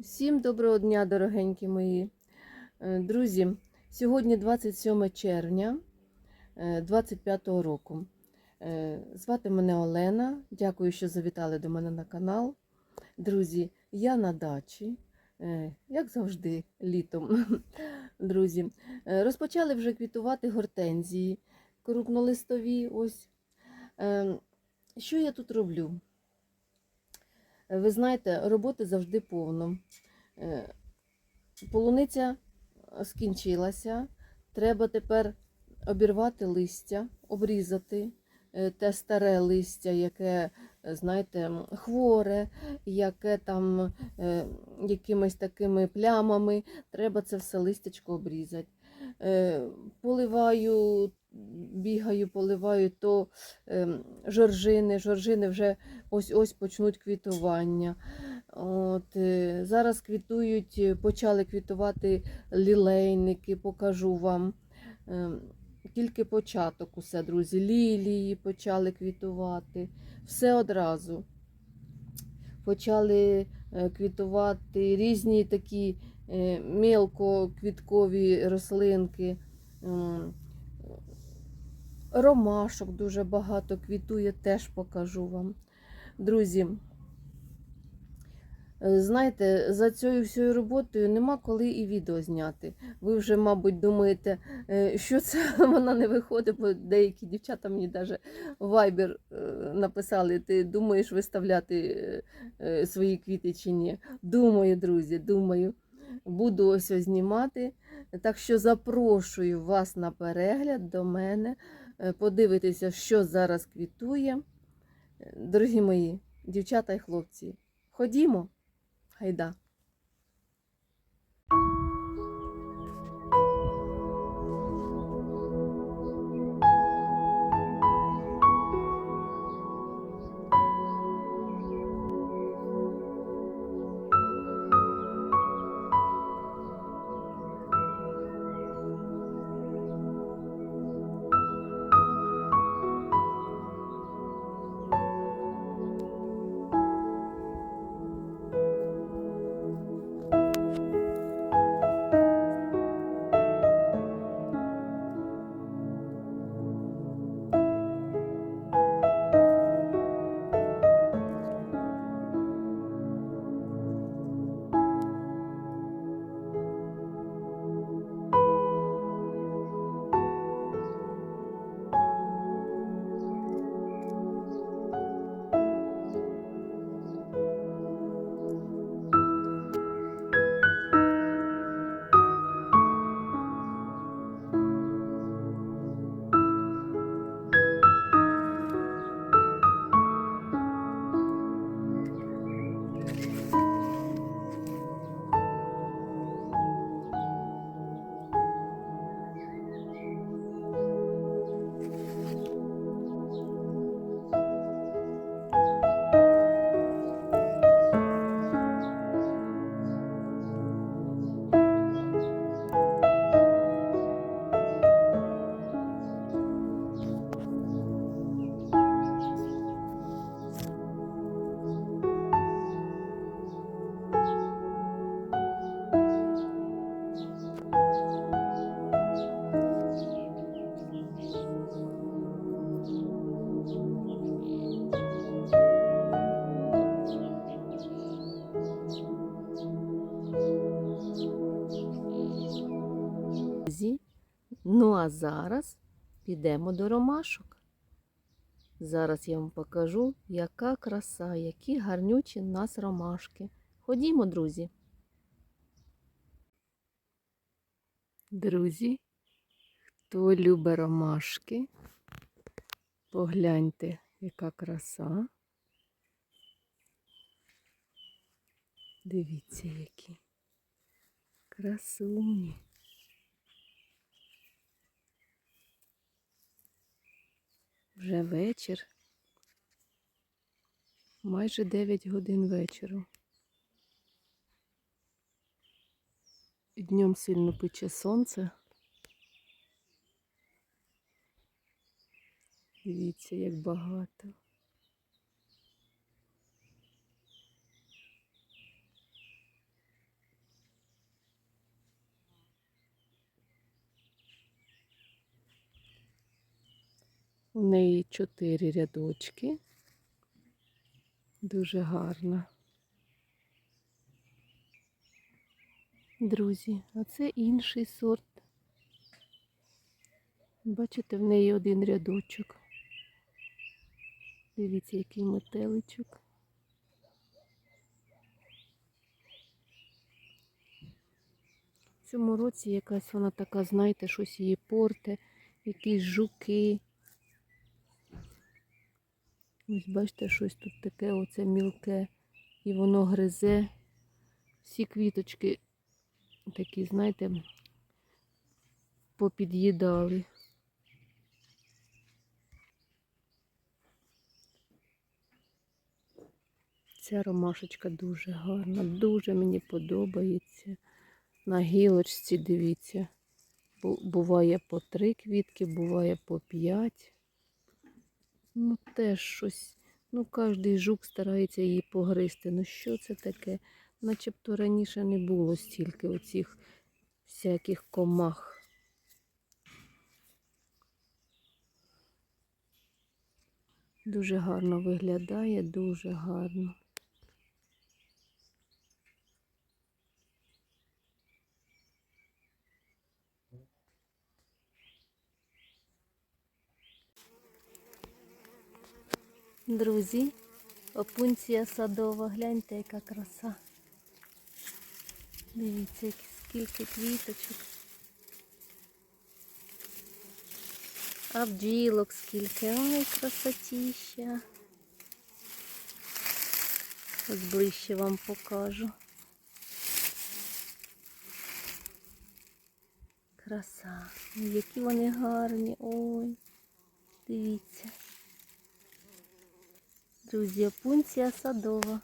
Всім доброго дня, дорогенькі мої Е, друзі. Сьогодні 27 червня 25 року. Е, Звати мене Олена. Дякую, що завітали до мене на канал. Друзі, я на дачі, е, як завжди, літом. Друзі, Е, розпочали вже квітувати гортензії, крупнолистові. Ось. Е, Що я тут роблю? Е, Ви знаєте, роботи завжди повно. Е, Полуниця скінчилася. Треба тепер обірвати листя, обрізати е, те старе листя, яке, е, знаєте, хворе, яке там е, якимись такими плямами. Треба це все листячко обрізати. Е, Поливаю, бігаю, поливаю то е, жоржини. Жоржини вже ось-ось почнуть квітування. От, е, зараз квітують, е, почали квітувати лілейники, покажу вам. Е, Тільки початок усе, друзі. Лілії почали квітувати. Все одразу. Почали е, квітувати різні такі мелкоквіткові рослинки. Ромашок дуже багато квітує, теж покажу вам. Друзі, Е, Знаєте, за цією всією роботою нема коли і відео зняти. Ви вже, мабуть, думаєте, е, що це вона не виходить, бо деякі дівчата мені навіть вайбер написали, ти думаєш виставляти е, свої квіти чи ні. Думаю, друзі, думаю, буду ось знімати. Так що запрошую вас на перегляд до мене, е, подивитися, що зараз квітує. Е, Дорогі мої дівчата і хлопці, ходімо. Гайда. Ну а зараз підемо до ромашок. Зараз я вам покажу, яка краса, які гарнючі в нас ромашки. Ходімо, друзі. Друзі, хто любить ромашки, погляньте, яка краса. Дивіться, які красуні. Вже вечір. Майже 9 годин вечора. Днем сильно пече сонце. Дивіться, як багато. У неї чотири рядочки. Дуже гарна. Друзі, а це інший сорт. Бачите, в неї один рядочок. Дивіться, який метеличок. В цьому році якась вона така, знаєте, щось її порте, якісь жуки. Ось бачите, щось тут таке, оце мілке, і воно гризе. Всі квіточки такі, знаєте, попід'їдали. Ця ромашечка дуже гарна, дуже мені подобається. На гілочці, дивіться, буває по три квітки, буває по п'ять. Ну, теж щось. Ну, кожний жук старається її погризти. Ну, що це таке? Начебто раніше не було стільки оцих всяких комах. Дуже гарно виглядає, дуже гарно. Друзі, опунція садова, гляньте, яка краса. Дивіться, скільки квіточок. А бджілок скільки. Ой, красотіща. Ось ближче вам покажу. Краса. Які вони гарні. Ой, дивіться. Друзі, опунція садова.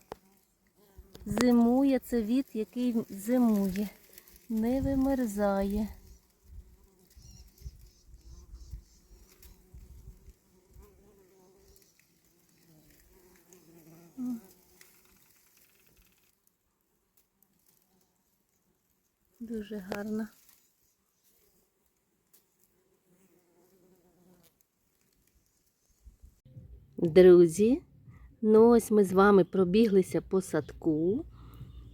Зимує це від, який зимує, не вимерзає. Дуже гарно. Друзі, ну ось ми з вами пробіглися по садку.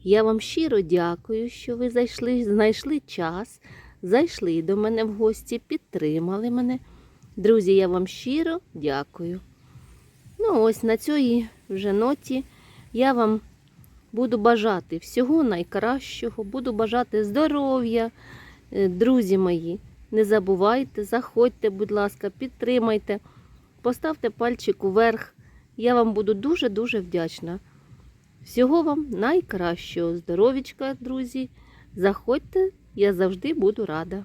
Я вам щиро дякую, що ви зайшли, знайшли час, зайшли до мене в гості, підтримали мене. Друзі, я вам щиро дякую. Ну, ось на цій вже ноті я вам буду бажати всього найкращого, буду бажати здоров'я, Е, друзі мої. Не забувайте, заходьте, будь ласка, підтримайте, поставте пальчик уверх. Я вам буду дуже-дуже вдячна. Всього вам найкращого. Здоровічка, друзі. Заходьте, я завжди буду рада.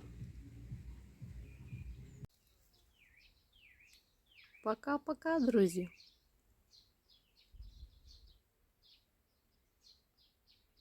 Пока-пока, друзі.